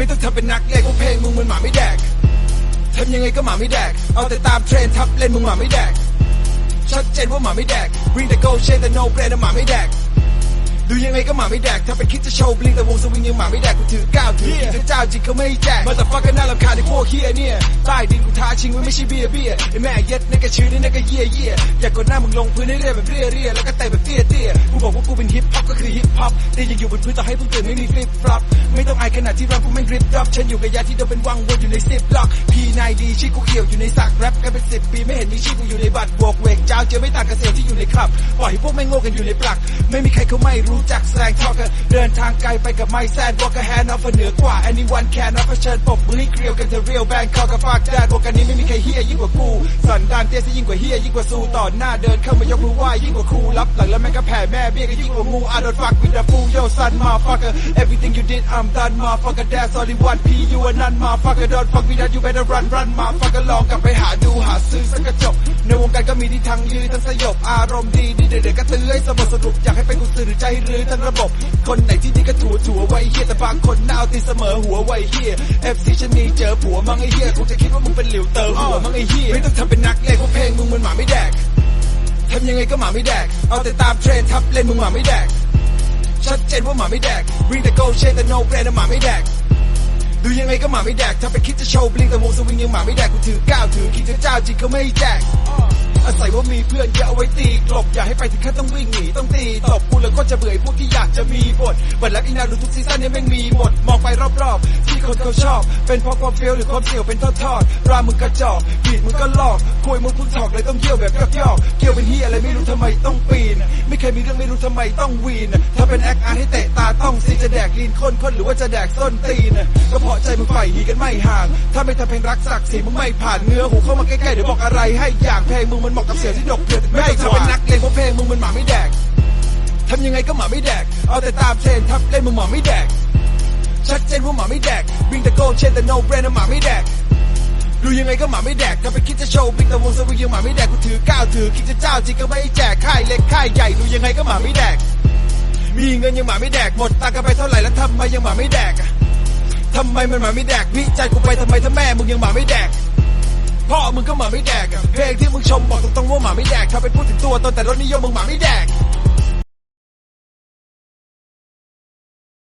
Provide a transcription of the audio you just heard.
ไม่ต้องทำเป็นนักเลงกูเพลงมึงเหมันหมาไม่แดกทำยังไงก็หมาไม่แดก เอาแต่ตามเทรนด์ทับเล่นมึงหมาไม่แดก ชัดเจนว่าหมาไม่แดก bring the gold chain แต่ no brand นะหมาไม่แดกดูยังไงก็หมาไม่แดก ถ้าเป็นคิดจะโชว์บลิงแต่วงสวิงยังหมาไม่แดก กูถือก้าวถือกินเจ้าจริงเขาไม่แจกมาแต่ฟักกันน่ารำคาญไอ้พวกเฮียเนี่ย ใต้ดินกูท้าชิงไว้ไม่ใช่เบียร์เบียร์ไอ้แม่เย็ดนั่นก็ชื่อนี่นั่นก็เยี่ยเยี่ยอยากกดหน้ามึงลงพื้นให้เรียบแบบเรียเรียแล้วก็เตะแบบเตี้ยเตี้ยกูบอกว่ากูเป็นฮิปฮอปก็คือฮิป ฮอปแต่ยังอยู่บนพื้นต่อให้เพิ่งตื่นไม่มีฟลิปฟลอปไม่ต้องอายขนาดที่รับกูแม่งริปดรอปฉันอยู่กับยาที่โดนเป็นวังวนอยู่ในซิปล็อกพีนายดีชื่อกูเอี่ยวอยู่ในสักแรปกันเป็นสิบปีไม่เห็นมีชื่อกูอยู่ในบัตรบวกเวกเจ้าเจอไม่ต่างกับเสียที่อยู่ในคลับปล่อยให้พวกแม่งโง่กันอยู่ในปลัก ไม่มีใครเขาไม่รู้จักแสงทอกันเดินทางไกลไปกับไม่แซนบอกกับแฮนด์ออฟเหนือกว่า anyone can ออฟเชิญปบมือให้เกลียวกันเธอเรียลแบงคอกกับฟากแดดพวกกันนี้ไม่มีใครเฮียยิ่งกว่ากูสันดานเตี้ยซะยิ่งกว่าเฮียยิ่งกว่าซูต่อหน้าเดินเข้ามายกมือไหว้ยิ่งกว่าครูรับหลังแล้วแม่งก็แผ่แม่เบี้ยก็ยิ่งกว่างู I don't fuck with the fool yo son motherfucker everything you did I'm done motherfucker that's only one P you are none motherfucker don't fuck me that you better run run motherfucker ลองกลับไปหาดูหาซื้อสักกระจก ในวงการก็มีที่ทั้งยืนทั้งสยบ อารมณ์ดีดีเด็กๆก็ตื้อให้สมบสรุปอยากให้เป็นกุศลหรือใจหรือทั้งระบบ คนไหนที่ดีก็ถูถูไว้เฮียแต่บางคนหน้าตีเสมอหัวไว้เฮีย FC ฉันมีเจอผัวมั่งไอ้เฮียคงจะคิดว่ามึงเป็นหลิวเติมหัวมั่งไอ้เฮียไม่ต้องทำเป็นนักเลงเพราะเพลงมึงมันหมาไม่แดกทำยังไงก็หมาไม่แดก เอาแต่ตามเทรนทับเล่นมึงหมาไม่แดกชัด เจนว่าหมาไม่แดก bring the gold chain แต่ no brand นะหมาไม่แดกดูยังไงก็หมาไม่แดก ถ้าไปคิดจะโชว์บลิงแต่วงสวิงยังหมาไม่แดกกูถือก้าวถือคิดจะเจ้าจริงเขาไม่แจก อาศัยว่ามีเพื่อนเยอะเอาไว้ตีกลบอย่าให้ไปถึงขั้นต้องวิ่งหนีต้องตีตบกูแล้วก็จะเบื่อพวกที่อยากจะมีบทเปิดแล้วอีนาดูทุกซีซั่นเนี่ยแม่งมีหมด มองไปรอบๆ ที่คนเขาชอบ เป็นเพราะความเฟี้ยวหรือความเสี่ยวเป็นทอดๆรามึงกระจอกบีดมึงก็ลอกคุยมึงพุ่งถอกเลยต้องเยี่ยวแบบยอกเกี่ยวเป็นเฮียอะไรไม่รู้ทำไมต้องปีน ไม่เคยมีเรื่องไม่รู้ทำไมต้องวีน ถ้าเป็นแอคอาร์ให้เตะตาต้อง จะแดกลีนข้นข้นหรือว่าจะแดกส้นตีนก็เพราะใจมึงใฝ่หีกันไม่ห่าง ถ้าไม่ทำเพลงรักศักดิ์ศรีมึงไม่ผ่านเงื้อหูเข้ามาใกล้ๆเดี๋ยวบอกอะไรให้อย่างเพลงมึงมันเหมาะกับเสียงที่ดกเดือดไม่ทำเป็นนักเลงเพราะเพลงมึงมันหมาไม่แดกทำยังไงก็หมาไม่แดก เอาแต่ตามเทรนทับเล่นมึงหมาไม่แดก ชัดเจนว่าหมาไม่แดก bring the gold chain แต่ no brand นะหมาไม่แดกดูยังไงก็หมาไม่แดกถ้าไปคิดจะโชว์บิ๊กแต่วงสวิงยังหมาไม่แดกกูถือก้าวถือคิดจะเจ้าจริงก็ไม่แจกค่ายเล็กค่ายใหญ่ดูยังไงก็หมาไม่แดก มีเงินยังหมาไม่แดกหมดตังกันไปเท่าไหร่แล้วทำไมยังหมาไม่แดกอะทำไมมันหมาไม่แดกวิจัยกูไปทำไมถ้าแม่มึงยังหมาไม่แดกพ่อมึงก็หมาไม่แดกอะเพลงที่มึงชมบอกตรงๆว่าหมาไม่แดกถ้าไปพูดถึงตัวตนแต่รถนิยมมึงหมาไม่แดก